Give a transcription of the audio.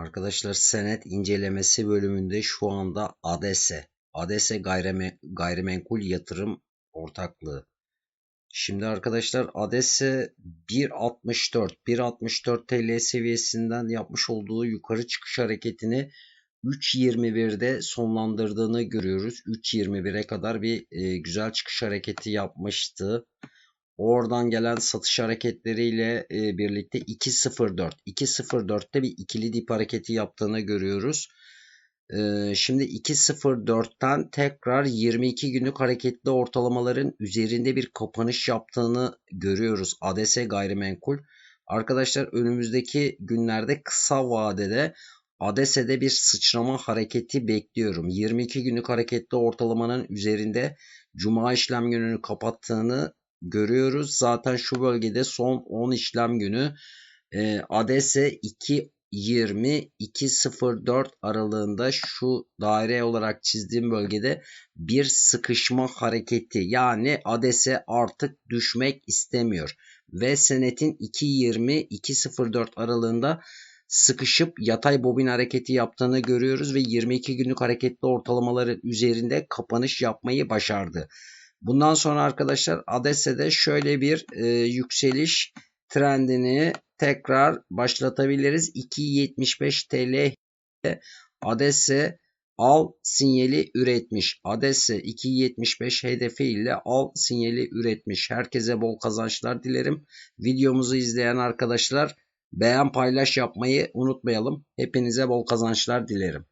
Arkadaşlar senet incelemesi bölümünde şu anda ADESE, ADESE Gayrime, Gayrimenkul Yatırım Ortaklığı. Şimdi arkadaşlar ADESE 1.64, 1.64 TL seviyesinden yapmış olduğu yukarı çıkış hareketini 3.21'de sonlandırdığını görüyoruz. 3.21'e kadar bir e, güzel çıkış hareketi yapmıştı. Oradan gelen satış hareketleriyle e, birlikte 2.04. 2.04'te bir ikili dip hareketi yaptığını görüyoruz. E, şimdi 2.04'ten tekrar 22 günlük hareketli ortalamaların üzerinde bir kapanış yaptığını görüyoruz. ADS gayrimenkul. Arkadaşlar önümüzdeki günlerde kısa vadede ADS'de bir sıçrama hareketi bekliyorum. 22 günlük hareketli ortalamanın üzerinde Cuma işlem gününü kapattığını görüyoruz. Zaten şu bölgede son 10 işlem günü e, ADS 2 20-204 aralığında şu daire olarak çizdiğim bölgede bir sıkışma hareketi yani ADS artık düşmek istemiyor ve senetin 2.20-2.04 aralığında sıkışıp yatay bobin hareketi yaptığını görüyoruz ve 22 günlük hareketli ortalamaları üzerinde kapanış yapmayı başardı. Bundan sonra arkadaşlar ADES'de şöyle bir e, yükseliş trendini tekrar başlatabiliriz. 2.75 TL ADES'e al sinyali üretmiş. ADES'e 2.75 hedefiyle al sinyali üretmiş. Herkese bol kazançlar dilerim. Videomuzu izleyen arkadaşlar beğen paylaş yapmayı unutmayalım. Hepinize bol kazançlar dilerim.